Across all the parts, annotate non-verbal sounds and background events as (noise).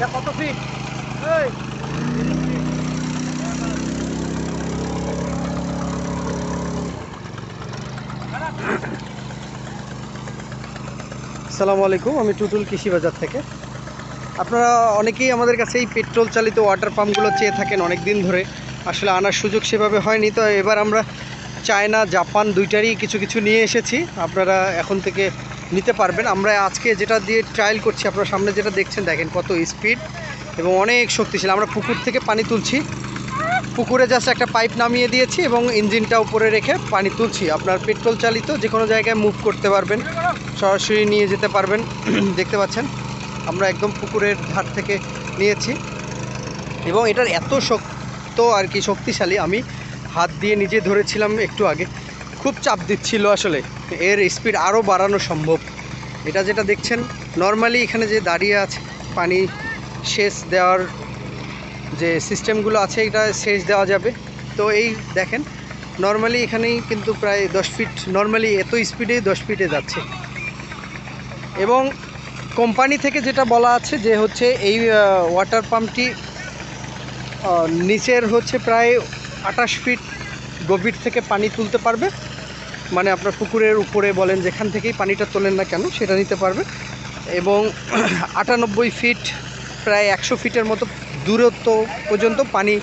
এটা কত ফিট এই। আলাইকুম, আমি টুটুল কৃষি বাজার থেকে। আপনারা অনেকেই আমাদের কাছে এই পেট্রোল চালিত ওয়াটার পাম্পগুলো চেয়ে থাকেন অনেক দিন ধরে। আসলে আনার সুযোগ সেভাবে হয়নি, তো এবার আমরা চায়না, জাপান দুইটারই কিছু কিছু নিয়ে এসেছি। আপনারা এখন থেকে নিতে পারবেন। আমরা আজকে যেটা দিয়ে ট্রায়াল করছি, আপনারা সামনে যেটা দেখছেন, দেখেন কত স্পিড এবং অনেক শক্তিশালী। আমরা পুকুর থেকে পানি তুলছি। পুকুরে জাস্ট একটা পাইপ নামিয়ে দিয়েছি এবং ইঞ্জিনটা উপরে রেখে পানি তুলছি। আপনার পেট্রোল চালিত যে কোনো জায়গায় মুভ করতে পারবেন। সরাসরি নিয়ে যেতে পারবেন। (clears throat) দেখতে পাচ্ছেন? আমরা একদম পুকুরের ধার থেকে নিয়েছি। এবং এটার এত শক্ত আর কি শক্তিশালী, আমি হাত দিয়ে নিজে ধরেছিলাম একটু আগে। খুব চাপ দিচ্ছিল আসলে। এর স্পিড আরও বাড়ানো সম্ভব। এটা যেটা দেখছেন নর্মালি এখানে যে দাঁড়িয়ে আছে, পানি সেচ দেওয়ার যে সিস্টেমগুলো আছে, এটা সেচ দেওয়া যাবে। তো এই দেখেন নর্মালি এখানেই কিন্তু প্রায় দশ ফিট নর্মালি এত স্পিডেই দশ ফিটে যাচ্ছে। এবং কোম্পানি থেকে যেটা বলা আছে যে হচ্ছে এই ওয়াটার পাম্পটি নিচের হচ্ছে প্রায় আঠাশ ফিট গভীর থেকে পানি তুলতে পারবে। মানে আপনার পুকুরের উপরে বলেন যেখান থেকেই পানিটা তোলেন না কেন, সেটা নিতে পারবে। এবং (clears throat) আটানব্বই ফিট, প্রায় একশো ফিটের মতো দূরত্ব পর্যন্ত পানি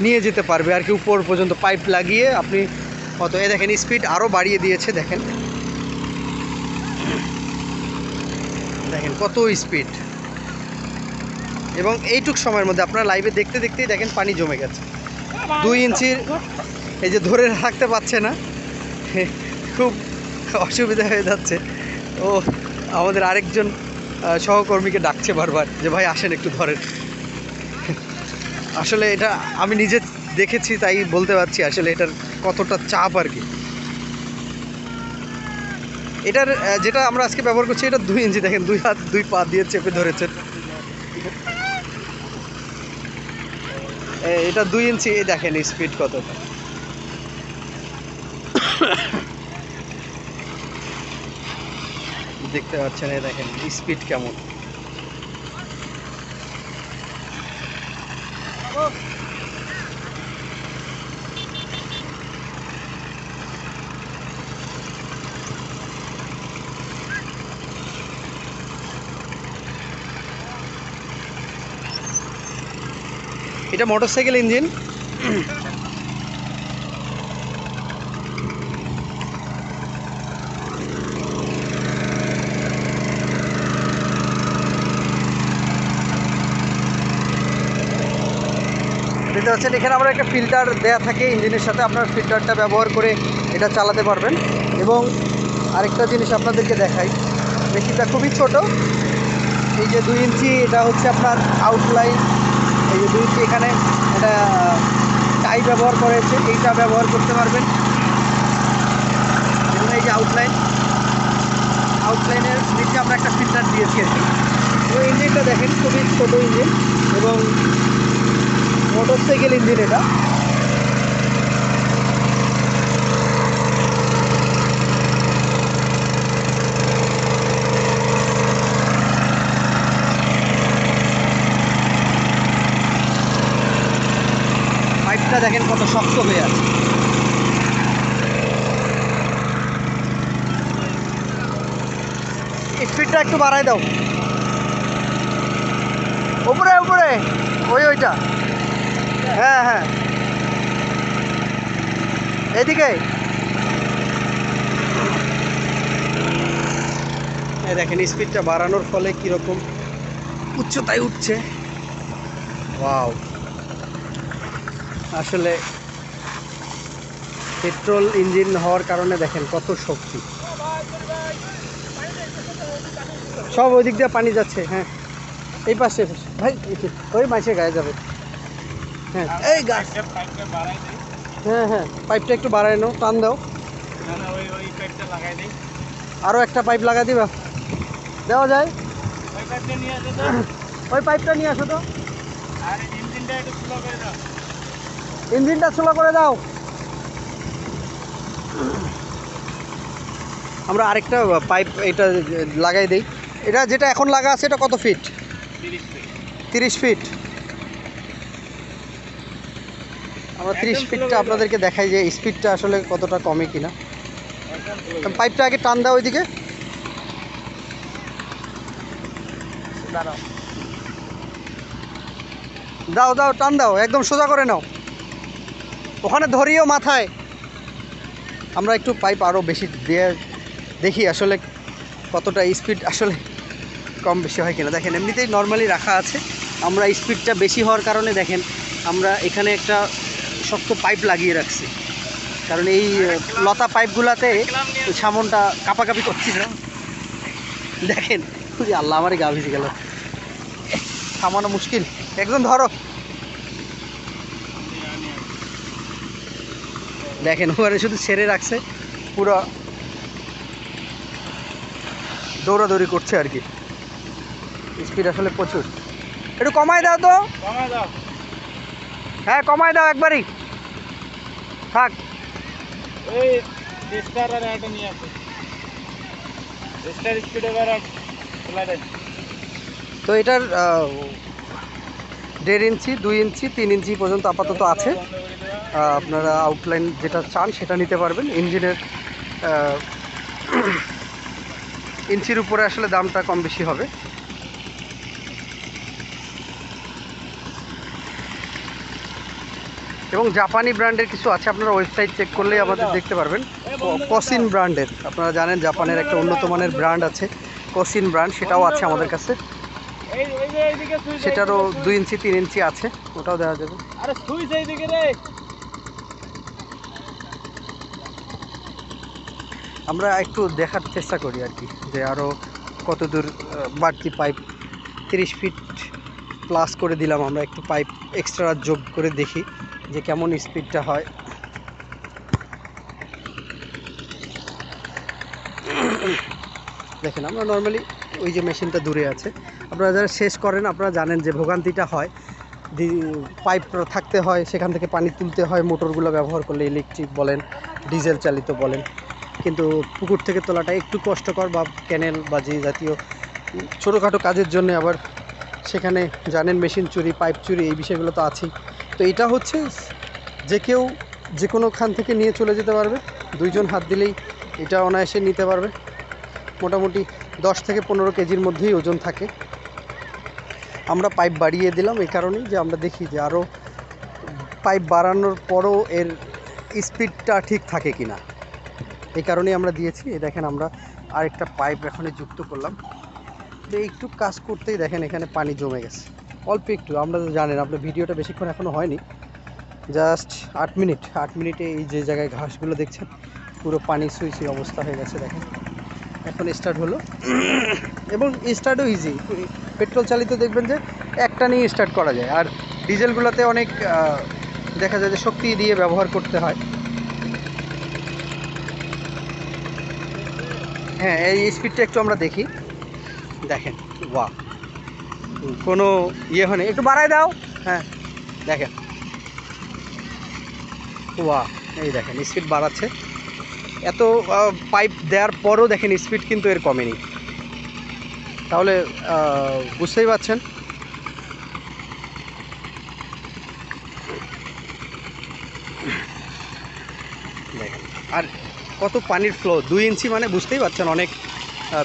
নিয়ে যেতে পারবে। আর কি উপর পর্যন্ত পাইপ লাগিয়ে আপনি কত এ দেখেন স্পিড আরও বাড়িয়ে দিয়েছে, দেখেন। (clears throat) দেখেন কত স্পিড এবং এইটুক সময়ের মধ্যে আপনারা লাইভে দেখতে দেখতেই দেখেন পানি জমে গেছে। দুই ইঞ্চির, এই যে ধরে রাখতে পারছে না। (laughs) খুব অসুবিধা হয়ে যাচ্ছে। ও, আমাদের আরেকজন সহকর্মীকে ডাকছে বারবার যে, ভাই, আসেন একটু ধরেন। আসলে এটা আমি নিজে দেখেছি, তাই বলতে পারছি, আসলে এটার কতটা চাপ আর কি। এটার যেটা আমরা আজকে ব্যবহার করছি, এটা দুই ইঞ্চি, দেখেন, দুই হাত, দুই পা দিয়ে চেপে ধরেছেন। এটা দুই ইঞ্চি দেখেন স্পিড কতটা। দেখতে পাচ্ছেন এই দেখেন স্পিড কেমন। এটা মোটরসাইকেল ইঞ্জিন দেখতে পাচ্ছেন, এখানে আমরা একটা ফিল্টার দেয়া থাকে ইঞ্জিনের সাথে আপনার ফিল্টারটা ব্যবহার করে এটা চালাতে পারবেন। এবং আরেকটা জিনিস আপনাদেরকে দেখাই, মেশিনটা খুবই ছোট। এই যে দুই ইঞ্চি, এটা হচ্ছে আপনার আউটলাইন এই যে দুই ইঞ্চি, এখানে এটা টাই ব্যবহার করেছে এইটা ব্যবহার করতে পারবেন। এবং এই যে আউটলাইন আউটলাইনের নিচে আমরা একটা ফিল্টার দিয়েছি তো ইঞ্জিনটা দেখেন, খুবই ছোটো ইঞ্জিন এবং মোটরসাইকেল ইঞ্জিন এটা। পাইপটা দেখেন কত শক্ত হয়ে আছে। স্পিডটা একটু বাড়াই দাও। উপরে উপরে। ওই, ওইটা। হ্যাঁ হ্যাঁ। এদিকে। দেখেন স্পিডটা বাড়ানোর ফলে কীরকম উচ্চতায় উঠছে। ওয়াও আসলে পেট্রোল ইঞ্জিন হওয়ার কারণে দেখেন কত শক্তি। সব ওই দিক দিয়ে পানি যাচ্ছে হ্যাঁ। এই পাশে পাশে। ভাই ওই মাসে গায়ে যাবে। হ্যাঁ। এই গাছ। হ্যাঁ হ্যাঁ। পাইপটা একটু বাড়ায় নাও, টান দাও। আরও একটা পাইপ লাগা দিবা। দেওয়া যায়? ওই পাইপটা নিয়ে আসো তো। ইঞ্জিনটা স্লো করে দাও। আমরা আরেকটা পাইপ এটা লাগাই দেই। এটা যেটা এখন লাগা আছে, এটা কত ফিট। তিরিশ ফিট। আমরা তিরিশ ফিটটা আপনাদেরকে দেখাই যে স্পিডটা আসলে কতটা কমে কিনা। পাইপটা আগে টান দাও ওইদিকে। দাও দাও টান দাও একদম সোজা করে নাও। ওখানে ধরিও মাথায়। আমরা একটু পাইপ আরও বেশি দিয়ে দেখি আসলে কতটা স্পিড আসলে কম বেশি হয় কিনা। দেখেন এমনিতেই নর্মালি রাখা আছে। আমরা স্পিডটা বেশি হওয়ার কারণে দেখেন আমরা এখানে একটা শক্ত পাইপ লাগিয়ে রাখছি। কারণ এই লতা পাইপগুলাতে সামনটা কাপাকাপি করছিল। দেখেন আল্লাহ আমারই গা ভিজে গেল। থামানো মুশকিল। একজন ধরো। দেখেন, ওখানে শুধু ছেড়ে রাখছে, পুরো দৌড়াদৌড়ি করছে আর কি। স্পিড আসলে প্রচুর। একটু কমায় দাও তো। কমায় দাও। হ্যাঁ কমায় দাও একবারই। থাক। ওই স্টার আর একটা নিয়ে আসো। স্টার স্পিড এবার তো এটার দেড় ইঞ্চি দুই ইঞ্চি তিন ইঞ্চি পর্যন্ত আপাতত আছে। আপনারা আউটলাইন যেটা চান সেটা নিতে পারবেন। ইঞ্জিনের ইঞ্চির উপরে আসলে দামটা কম বেশি হবে। এবং জাপানি ব্র্যান্ডের কিছু আছে, আপনারা ওয়েবসাইট চেক করলেই আমাদের দেখতে পারবেন। কসিন ব্র্যান্ডের, আপনারা জানেন জাপানের একটা উন্নত মানের ব্র্যান্ড আছে কসিন ব্র্যান্ড, সেটাও আছে আমাদের কাছে। সেটারও দুই ইঞ্চি, তিন ইঞ্চি আছে, ওটাও দেওয়া যাবে। আমরা একটু দেখার চেষ্টা করি আর কি, যে আরও কত দূর বাড়তি পাইপ তিরিশ ফিট প্লাস করে দিলাম আমরা, একটু পাইপ এক্সট্রা যোগ করে দেখি। যে কেমন স্পিডটা হয়। দেখেন, আমরা নর্মালি ওই যে মেশিনটা দূরে আছে। আপনারা যারা শেষ করেন, আপনারা জানেন যে ভোগান্তিটা হয়। পাইপ থাকতে হয়, সেখান থেকে পানি তুলতে হয়, মোটরগুলো ব্যবহার করলে ইলেকট্রিক বলেন ডিজেল চালিত বলেন। কিন্তু পুকুর থেকে তোলাটা একটু কষ্টকর বা ক্যানেল বা যে জাতীয় ছোটোখাটো কাজের জন্য আবার সেখানে জানেন মেশিন চুরি, পাইপ চুরি, এই বিষয়গুলো তো আছেই। তো এটা হচ্ছে যে কেউ যে কোনো খান থেকে নিয়ে চলে যেতে পারবে। দুইজন হাত দিলেই এটা অনায়াসে নিতে পারবে। মোটামুটি দশ থেকে পনেরো কেজির মধ্যেই ওজন থাকে। আমরা পাইপ বাড়িয়ে দিলাম এই কারণেই যে আমরা দেখি যে আরও পাইপ বাড়ানোর পরও এর স্পিডটা ঠিক থাকে কি না এই কারণেই আমরা দিয়েছি। দেখেন আমরা আরেকটা পাইপ এখানে যুক্ত করলাম। তো একটু কাজ করতেই দেখেন এখানে পানি জমে গেছে। অল্প একটু, আমরা তো জানেন, আপনার ভিডিওটা বেশিক্ষণ এখনও হয়নি। জাস্ট আট মিনিট, আট মিনিটে এই যে জায়গায় ঘাসগুলো দেখছেন, পুরো পানি সুইচি অবস্থা হয়ে গেছে, দেখেন। এখন স্টার্ট হলো। এবং স্টার্টও ইজি পেট্রোল চালিত দেখবেন যে একটা নিয়ে স্টার্ট করা যায়। আর ডিজেলগুলোতে অনেক দেখা যায় যে শক্তি দিয়ে ব্যবহার করতে হয়। হ্যাঁ এই স্পিডটা একটু আমরা দেখি। দেখেন বাহ কোনো ইয়ে হয়নি। একটু বাড়ায় দাও। হ্যাঁ দেখেন। বাহ এই দেখেন স্পিড বাড়াচ্ছে। এত পাইপ দেওয়ার পরও দেখেন স্পিড কিন্তু এর কমেনি। তাহলে বুঝতেই পারছেন। আর কত পানির ফ্লো দুই ইঞ্চি মানে বুঝতেই পারছেন অনেক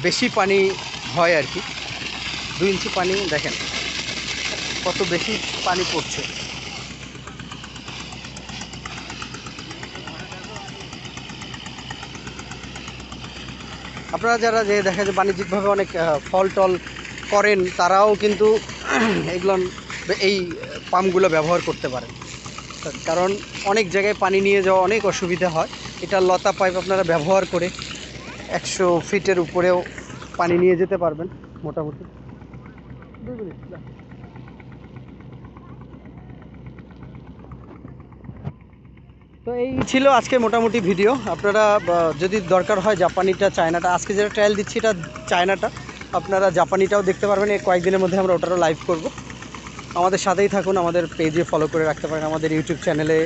বেশি পানি হয় আর কি। দুই ইঞ্চি পানি, দেখেন, কত বেশি পানি পড়ছে। আপনারা যারা যে দেখা যায় বাণিজ্যিকভাবে অনেক ফল টল করেন, তারাও কিন্তু (clears throat) এগুলো, এই পাম্পগুলো ব্যবহার করতে পারেন। কারণ অনেক জায়গায় পানি নিয়ে যাওয়া অনেক অসুবিধা হয়। এটা লতা পাইপ আপনারা ব্যবহার করে একশো ফিটের উপরেও পানি নিয়ে যেতে পারবেন, মোটামুটি। তো এই ছিল আজকে মোটামুটি ভিডিও। আপনারা যদি দরকার হয় জাপানিটা, চায়নাটা, আজকে যেটা ট্রায়াল দিচ্ছি এটা চায়নাটা। আপনারা জাপানিটাও দেখতে পারবেন এই কয়েকদিনের মধ্যে আমরা ওটারও লাইভ করব। আমাদের সাথেই থাকুন, আমাদের পেজে ফলো করে রাখতে পারেন, আমাদের ইউটিউব চ্যানেলে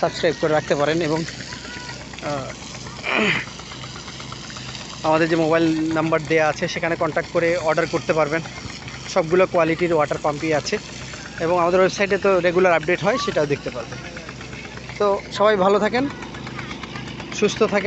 সাবস্ক্রাইব করে রাখতে পারেন এবং আমাদের যে মোবাইল নাম্বার দেয়া আছে, সেখানে কন্ট্যাক্ট করে অর্ডার করতে পারবেন। সবগুলো কোয়ালিটির ওয়াটার পাম্পই আছে। এবং আমাদের ওয়েবসাইটে তো রেগুলার আপডেট হয়, সেটাও দেখতে পারবেন। তো সবাই ভালো থাকেন, সুস্থ থাকেন।